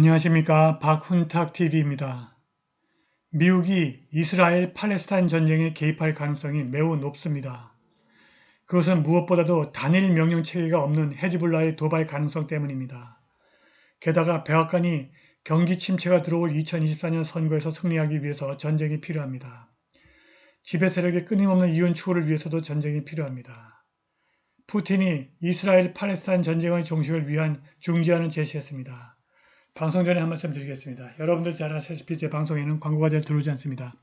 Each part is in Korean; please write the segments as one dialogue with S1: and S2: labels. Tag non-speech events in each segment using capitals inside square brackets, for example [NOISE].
S1: 안녕하십니까 박훈탁TV입니다. 미국이 이스라엘 팔레스타인 전쟁에 개입할 가능성이 매우 높습니다. 그것은 무엇보다도 단일 명령 체계가 없는 헤즈볼라의 도발 가능성 때문입니다. 게다가 백악관이 경기 침체가 들어올 2024년 선거에서 승리하기 위해서 전쟁이 필요합니다. 지배 세력의 끊임없는 이윤 추구를 위해서도 전쟁이 필요합니다. 푸틴이 이스라엘 팔레스타인 전쟁의 종식을 위한 중지안을 제시했습니다. 방송 전에 한 말씀 드리겠습니다. 여러분들 잘 아시다시피 제 방송에는 광고가 잘 들어오지 않습니다.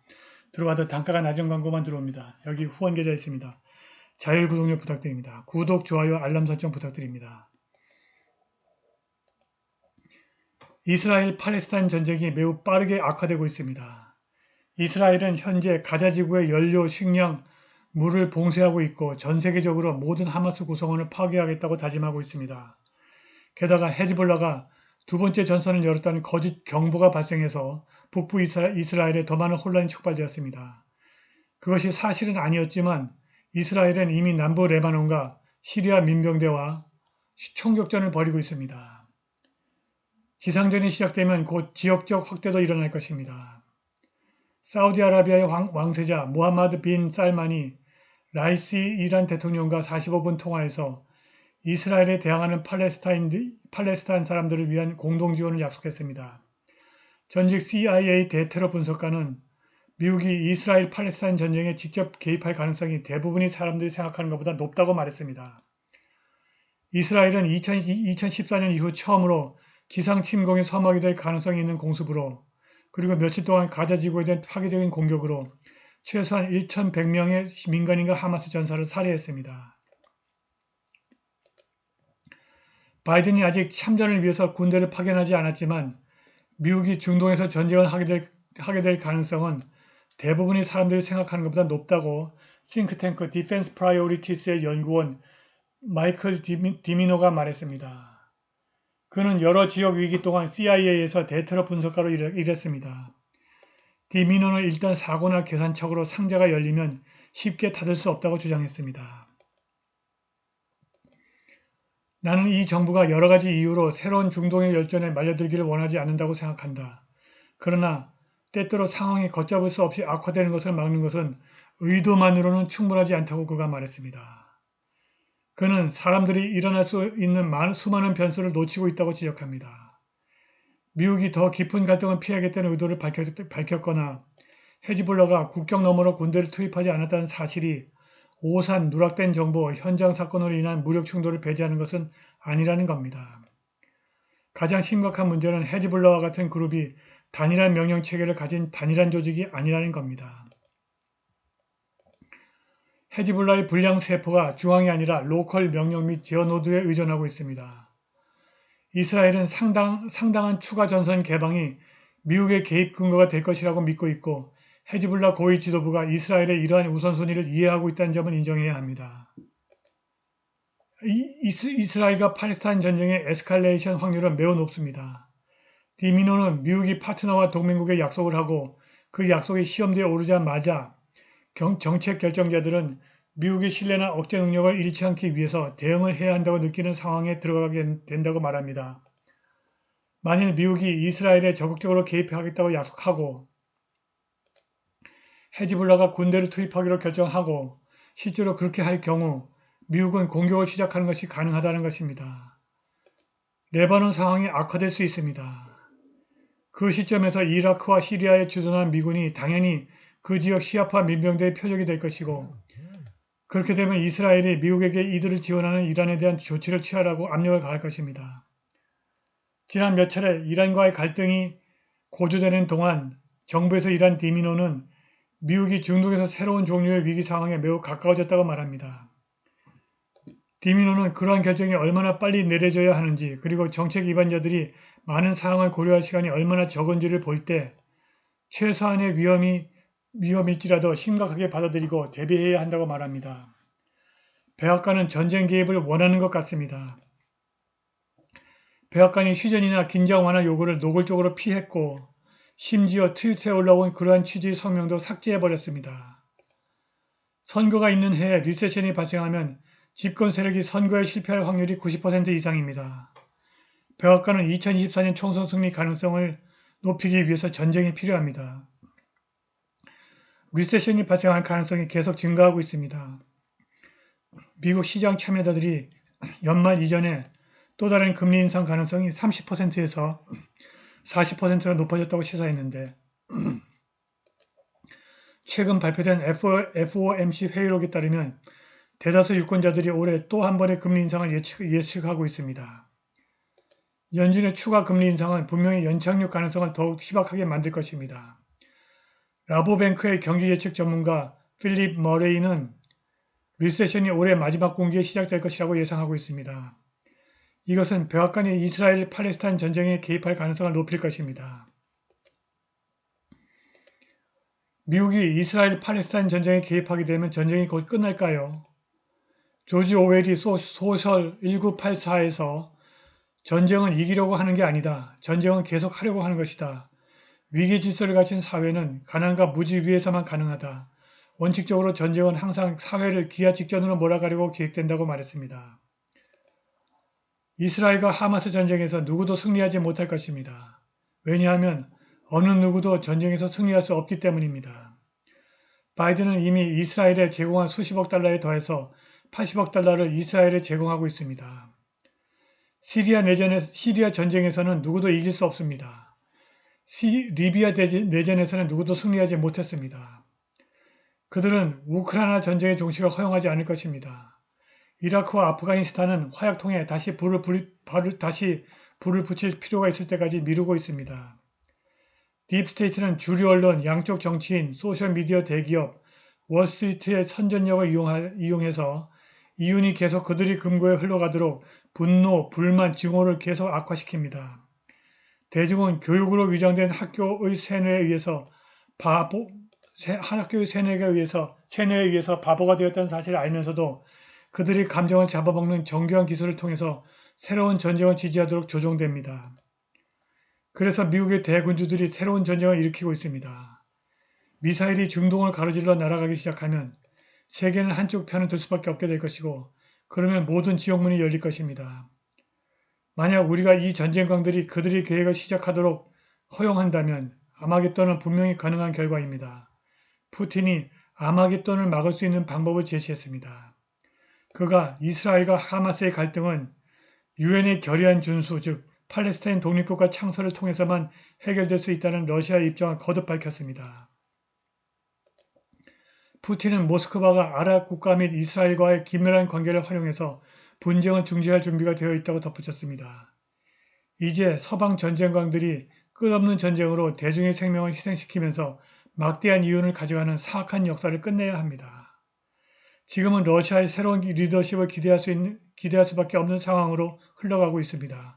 S1: 들어와도 단가가 낮은 광고만 들어옵니다. 여기 후원 계좌 있습니다. 자율 구독료 부탁드립니다. 구독, 좋아요, 알람 설정 부탁드립니다. 이스라엘 팔레스타인 전쟁이 매우 빠르게 악화되고 있습니다. 이스라엘은 현재 가자 지구의 연료, 식량, 물을 봉쇄하고 있고 전 세계적으로 모든 하마스 구성원을 파괴하겠다고 다짐하고 있습니다. 게다가 헤즈볼라가 두 번째 전선을 열었다는 거짓 경보가 발생해서 북부 이스라엘에 더 많은 혼란이 촉발되었습니다. 그것이 사실은 아니었지만 이스라엘은 이미 남부 레바논과 시리아 민병대와 총격전을 벌이고 있습니다. 지상전이 시작되면 곧 지역적 확대도 일어날 것입니다. 사우디아라비아의 왕 세자 무하마드 빈 살만이 라이시 이란 대통령과 45분 통화에서 이스라엘에 대항하는 팔레스타인, 팔레스타인 사람들을 위한 공동 지원을 약속했습니다. 전직 CIA 대테러 분석가는 미국이 이스라엘 팔레스타인 전쟁에 직접 개입할 가능성이 대부분의 사람들이 생각하는 것보다 높다고 말했습니다. 이스라엘은 2014년 이후 처음으로 지상 침공에 서막이 될 가능성이 있는 공습으로 그리고 며칠 동안 가자 지구에 대한 파괴적인 공격으로 최소한 1,100명의 민간인과 하마스 전사를 살해했습니다. 바이든이 아직 참전을 위해서 군대를 파견하지 않았지만 미국이 중동에서 전쟁을 하게 될, 하게 될 가능성은 대부분의 사람들이 생각하는 것보다 높다고 싱크탱크 디펜스 프라이오리티스의 연구원 마이클 디미노가 말했습니다. 그는 여러 지역 위기 동안 CIA에서 대테러 분석가로 일했습니다. 디미노는 일단 사고나 계산착오로 상자가 열리면 쉽게 닫을 수 없다고 주장했습니다. 나는 이 정부가 여러 가지 이유로 새로운 중동의 열전에 말려들기를 원하지 않는다고 생각한다. 그러나 때때로 상황이 걷잡을 수 없이 악화되는 것을 막는 것은 의도만으로는 충분하지 않다고 그가 말했습니다. 그는 사람들이 일어날 수 있는 수많은 변수를 놓치고 있다고 지적합니다. 미국이 더 깊은 갈등을 피하겠다는 의도를 밝혔거나 헤지볼라가 국경 너머로 군대를 투입하지 않았다는 사실이 오산 누락된 정보 현장 사건으로 인한 무력 충돌을 배제하는 것은 아니라는 겁니다. 가장 심각한 문제는 헤즈볼라와 같은 그룹이 단일한 명령 체계를 가진 단일한 조직이 아니라는 겁니다. 헤즈볼라의 불량 세포가 중앙이 아니라 로컬 명령 및 제어 노드에 의존하고 있습니다. 이스라엘은 상당, 상당한 추가 전선 개방이 미국의 개입 근거가 될 것이라고 믿고 있고 헤즈블라 고위 지도부가 이스라엘의 이러한 우선순위를 이해하고 있다는 점은 인정해야 합니다. 이스, 라엘과 팔레스타인 전쟁의 에스칼레이션 확률은 매우 높습니다. 디미노는 미국이 파트너와 동맹국에 약속을 하고 그 약속이 시험대에 오르자마자 경, 정책 결정자들은 미국의 신뢰나 억제 능력을 잃지 않기 위해서 대응을 해야 한다고 느끼는 상황에 들어가게 된다고 말합니다. 만일 미국이 이스라엘에 적극적으로 개입하겠다고 약속하고 헤지블라가 군대를 투입하기로 결정하고 실제로 그렇게 할 경우 미국은 공격을 시작하는 것이 가능하다는 것입니다. 레바논 상황이 악화될 수 있습니다. 그 시점에서 이라크와 시리아에 주둔한 미군이 당연히 그 지역 시아파 민병대의 표적이 될 것이고 그렇게 되면 이스라엘이 미국에게 이들을 지원하는 이란에 대한 조치를 취하라고 압력을 가할 것입니다. 지난 몇 차례 이란과의 갈등이 고조되는 동안 정부에서 일한 디미노는 미국이 중동에서 새로운 종류의 위기 상황에 매우 가까워졌다고 말합니다. 디미노는 그러한 결정이 얼마나 빨리 내려져야 하는지 그리고 정책 위반자들이 많은 상황을 고려할 시간이 얼마나 적은지를 볼 때 최소한의 위험이 위험일지라도 심각하게 받아들이고 대비해야 한다고 말합니다. 백악관은 전쟁 개입을 원하는 것 같습니다. 백악관이 휴전이나 긴장 완화 요구를 노골적으로 피했고 심지어 트위터에 올라온 그러한 취지의 성명도 삭제해버렸습니다. 선거가 있는 해에 리세션이 발생하면 집권 세력이 선거에 실패할 확률이 90% 이상입니다. 백악관은 2024년 총선 승리 가능성을 높이기 위해서 전쟁이 필요합니다. 리세션이 발생할 가능성이 계속 증가하고 있습니다. 미국 시장 참여자들이 연말 이전에 또 다른 금리 인상 가능성이 30%에서 40%로 높아졌다고 시사했는데 [CLEARS THROAT] 최근 발표된 FOMC 회의록에 따르면 대다수 유권자들이 올해 또 한 번의 금리 인상을 예측, 예측 하고 있습니다. 연준의 추가 금리 인상은 분명히 연착륙 가능성을 더욱 희박하게 만들 것입니다. 라보뱅크의 경기 예측 전문가 필립 머레이는 리세션이 올해 마지막 공기에 시작될 것이라고 예상하고 있습니다. 이것은 백악관이 이스라엘 팔레스타인 전쟁에 개입할 가능성을 높일 것입니다. 미국이 이스라엘 팔레스타인 전쟁에 개입하게 되면 전쟁이 곧 끝날까요? 조지 오웰이 소, 소설 1984에서 전쟁은 이기려고 하는 게 아니다. 전쟁은 계속 하려고 하는 것이다. 위기 질서를 가진 사회는 가난과 무지 위에서만 가능하다. 원칙적으로 전쟁은 항상 사회를 기아 직전으로 몰아가려고 기획된다고 말했습니다. 이스라엘과 하마스 전쟁에서 누구도 승리하지 못할 것입니다. 왜냐하면 어느 누구도 전쟁에서 승리할 수 없기 때문입니다. 바이든은 이미 이스라엘에 제공한 수십억 달러에 더해서 80억 달러를 이스라엘에 제공하고 있습니다. 시리아 내전에, 시리아 전쟁에서는 누구도 이길 수 없습니다. 시, 리비아 내전에서는 누구도 승리하지 못했습니다. 그들은 우크라이나 전쟁의 종식을 허용하지 않을 것입니다. 이라크와 아프가니스탄은 화약통에 다시 불을, 불, 다시 불을 붙일 필요가 있을 때까지 미루고 있습니다. 딥스테이트는 주류 언론, 양쪽 정치인, 소셜미디어 대기업, 월스트리트의 선전력을 이용해서 이윤이 계속 그들이 금고에 흘러가도록 분노, 불만, 증오를 계속 악화시킵니다. 대중은 교육으로 위장된 학교의 세뇌에 의해서 바보, 학교의 세뇌에 의해서 세뇌에 의해서 바보가 되었다는 사실을 알면서도 그들이 감정을 잡아먹는 정교한 기술을 통해서 새로운 전쟁을 지지하도록 조종됩니다. 그래서 미국의 대군주들이 새로운 전쟁을 일으키고 있습니다. 미사일이 중동을 가로질러 날아가기 시작하면 세계는 한쪽 편을 들 수밖에 없게 될 것이고 그러면 모든 지옥문이 열릴 것입니다. 만약 우리가 이 전쟁광들이 그들의 계획을 시작하도록 허용한다면 아마겟돈은 분명히 가능한 결과입니다. 푸틴이 아마겟돈을 막을 수 있는 방법을 제시했습니다. 그가 이스라엘과 하마스의 갈등은 유엔의 결의안 준수 즉 팔레스타인 독립국가 창설을 통해서만 해결될 수 있다는 러시아의 입장을 거듭 밝혔습니다. 푸틴은 모스크바가 아랍 국가 및 이스라엘과의 긴밀한 관계를 활용해서 분쟁을 중지할 준비가 되어 있다고 덧붙였습니다. 이제 서방 전쟁광들이 끝없는 전쟁으로 대중의 생명을 희생시키면서 막대한 이윤을 가져가는 사악한 역사를 끝내야 합니다. 지금은 러시아의 새로운 리더십을 기대할 수 있는, 기대할 수밖에 없는 상황으로 흘러가고 있습니다.